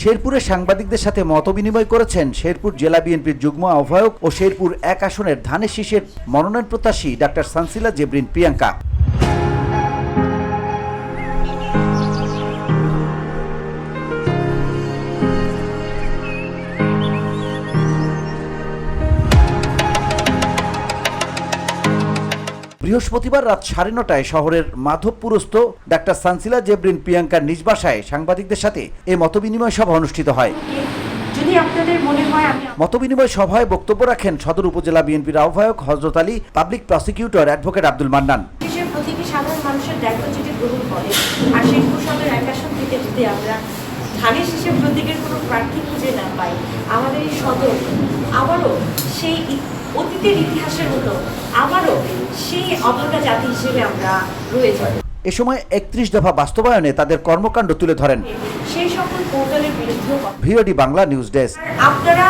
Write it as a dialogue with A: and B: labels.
A: শেরপুরে সাংবাদিকদের সাথে মতবিনিময় করেছেন শেরপুর জেলা বিএনপির যুগ্ম আহ্বায়ক ও শেরপুর এক আসনের ধানের শীষের মনোনয়ন প্রত্যাশী ডাক্তার সানসিলা জেবরিন প্রিয়াঙ্কা। বৃহস্পতিবার রাত সাড়ে নটায় শহরের মাধবপুরস্থ ডাক্তার সানসিলা জেব্রিন প্রিয়াঙ্কার নিজ বাসায় সাংবাদিকদের সাথে এ মতবিনিময় সভা অনুষ্ঠিত হয়। মতবিনিময় সভায় বক্তব্য রাখেন সদর উপজেলা বিএনপির আহ্বায়ক Hazrat Ali public prosecutor advocate Abdul Mannan.
B: সাধারণ মানুষের দায়িত্ব যেটি গ্রহণ করে আর শেখপুর সদর এক থেকে যদি আমরা ধানের শেষে প্রতীকের কোনো প্রার্থী খুঁজে না পাই আমাদের এই সদর আবারও সেই ই- অতীতের ইতিহাসের মতো আবারও সেই জাতি হিসেবে আমরা রয়ে যাব
A: এ সময় একত্রিশ দফা বাস্তবায়নে তাদের কর্মকাণ্ড তুলে ধরেন।
B: সেই সকল পোর্টালের বিরুদ্ধে
A: ভিওডি বাংলা নিউজ ডেস্ক।
B: আপনারা